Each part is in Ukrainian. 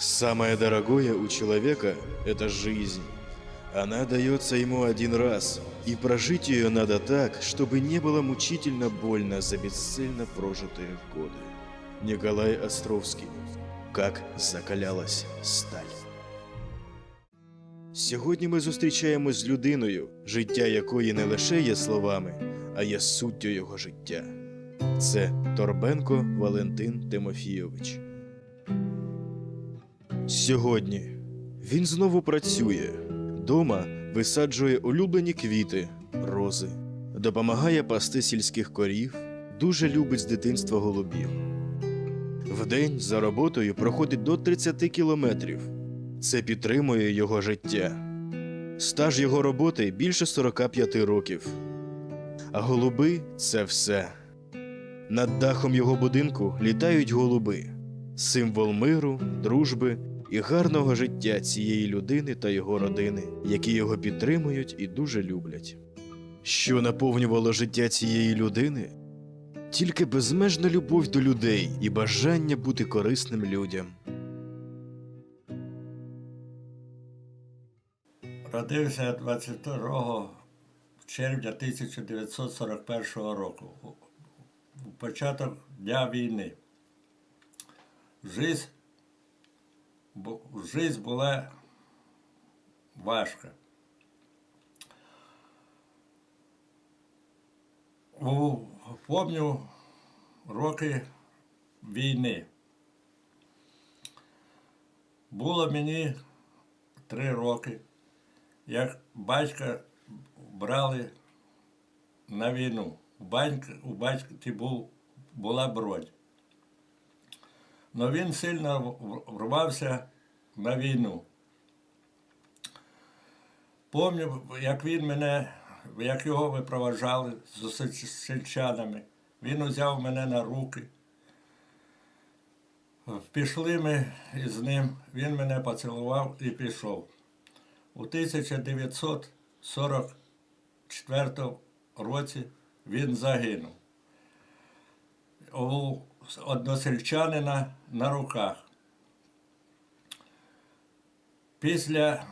Самое дорогое у человека – это жизнь. Она дается ему один раз, и прожить ее надо так, чтобы не было мучительно больно за бесцельно прожитые годы. Николай Островский. Как закалялась сталь. Сьогодні ми зустрічаємось з людиною, життя якої не лише є словами, а є суттю його життя. Це Торбенко Валентин Тимофійович. Сьогодні він знову працює. Дома висаджує улюблені квіти, рози, допомагає пасти сільських корів, дуже любить з дитинства голубів. Вдень за роботою проходить до 30 кілометрів. Це підтримує його життя. Стаж його роботи більше 45 років. А голуби це все. Над дахом його будинку літають голуби символ миру, дружби і гарного життя цієї людини та його родини, які його підтримують і дуже люблять. Що наповнювало життя цієї людини? Тільки безмежна любов до людей і бажання бути корисним людям. Родився 22 червня 1941 року. У початок дня війни. Жизнь, бу- жизнь була важка. Помню роки війни. Було мені три роки як батька брали на війну. У батька, у батька був, була бродь. Но він сильно врвався на війну. Пам'ятаю, як він мене, як його випроважали з сельч- сельчанами. Він узяв мене на руки. Пішли ми із ним, він мене поцілував і пішов. У 1944 році він загинув. Односельчанина на руках. Після,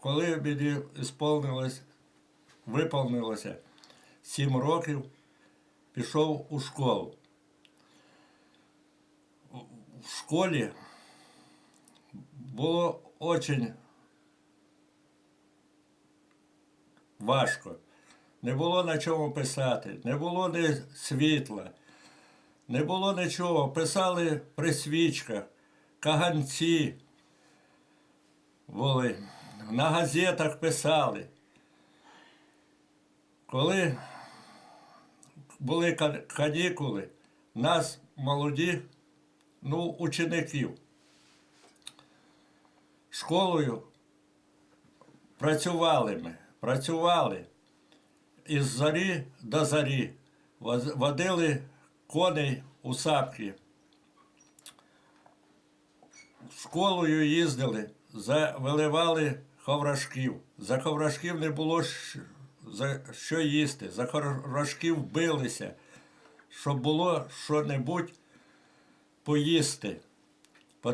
коли мені сповнилось, виповнилося 7 років, пішов у школу. В школі було дуже важко. Не було на чому писати, не було ні світла, не було нічого. Писали при свічках, каганці були, на газетах писали. Коли були канікули, нас молоді, ну, учеників школою працювали ми, працювали із зарі до зарі, водили коней у сапки. Школою їздили, за, виливали ховрашків. За ховрашків не було за що їсти, за ховрашків билися, щоб було що-небудь поїсти,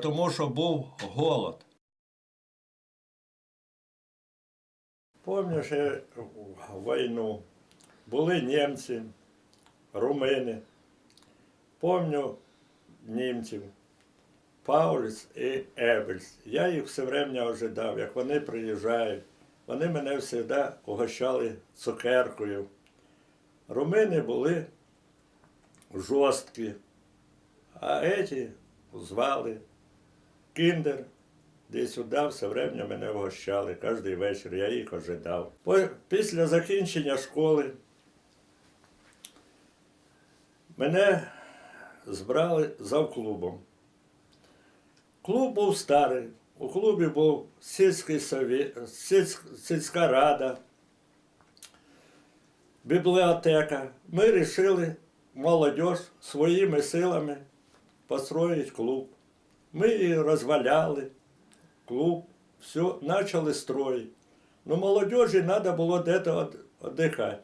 тому що був голод. Пам'ятаю ще війну. Були німці, румини. Пам'ятаю німців, Пауліс і Ебельс. Я їх все время ожидав, як вони приїжджають. Вони мене завжди угощали цукеркою. Румини були жорсткі, а еті звали Кіндер. Де сюди все время мене вгощали кожен вечір, я їх ожидав. Після закінчення школи мене збрали завклубом. Клуб був старий. У клубі був сільський совет, сільськ- сільська рада, бібліотека. Ми вирішили молодь своїми силами построїть клуб. Ми її розваляли клуб, все, почали строить. Но молодежи надо було где-то віддихати.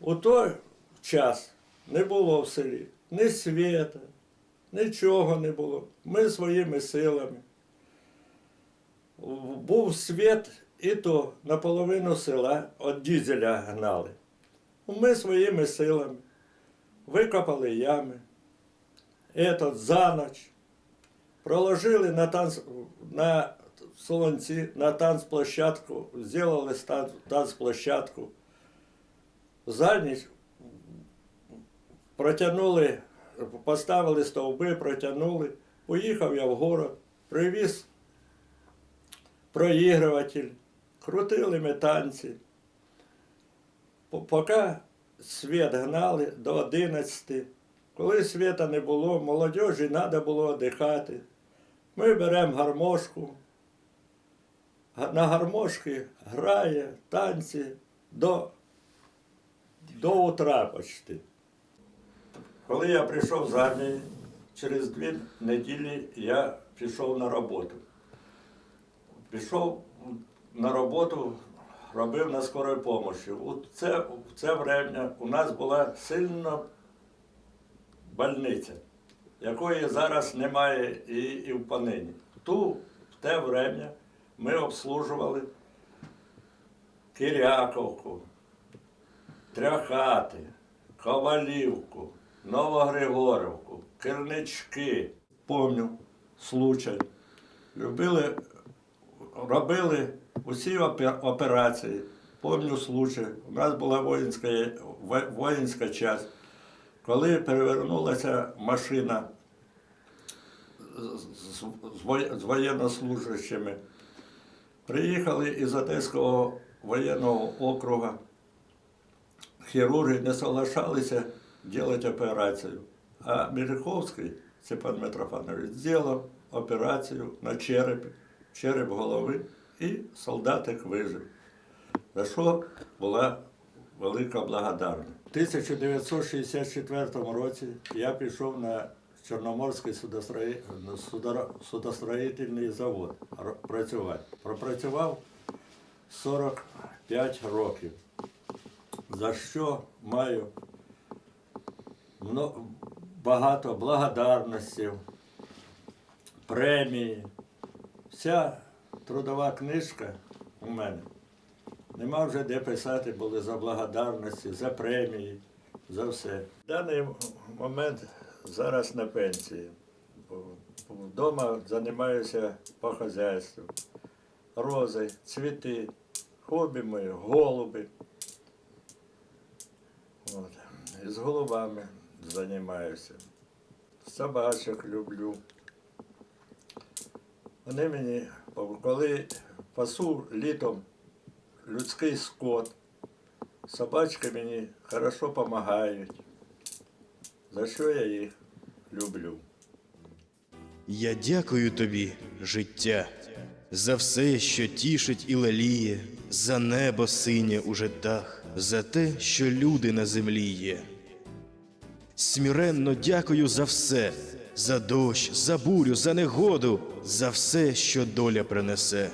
У той час не було в селі ні світа, Нічого не було. Ми своїми силами. Був світ, і то наполовину села від дізеля гнали. Ми своїми силами викопали ями, этот за ніч, проложили на, танц, на Солонці, на танцплощадку, зробили танцплощадку. За ніч протягнули, поставили стовби, протягнули. Поїхав я в город, привіз проігруватель, крутили ми танці. Поки світ гнали до 11. Коли світа не було, молодежі треба було віддихати. Ми беремо гармошку. На гармошки грає танці до, до утра почти. Коли я прийшов з армії, через дві неділі я пішов на роботу. Пішов на роботу, робив на скорій помощі. У це, в це время у нас була сильна больниця, якої зараз немає і, і в Панині. Ту, в те время ми обслужували Киряковку, Тряхати, Ковалівку, Новогригорівку, Кернички. Помню случай. Любили, робили усі операції. Помню случай. У нас була воїнська, во- воїнська часть. Коли перевернулася машина з, з, з воє- з воєннослужащими, приїхали із Одеського воєнного округа. Хірурги не соглашалися робити операцію. А Міриховський Степан Митрофанович зробив операцію на черепі, череп голови, і солдатик вижив. За що була велика благодарність. У 1964 році я пішов на Чорноморський судостроїтельний завод працювати. Пропрацював 45 років. За що маю багато благодарностей, премії. Вся трудова книжка у мене. Нема вже де писати, були за благодарності, за премії, за все. В даний момент зараз на пенсії. Вдома займаюся по хазяйству. Рози, цвіти, хобі мої, голуби. От. І з голубами займаюся. Собачок люблю. Вони мені, коли пасу літом людський скот, собачки мені хорошо допомагають. За що я їх люблю. Я дякую тобі, життя, за все, що тішить і леліє, за небо синє у житах, за те, що люди на землі є. Сміренно дякую за все, за дощ, за бурю, за негоду, за все, що доля принесе.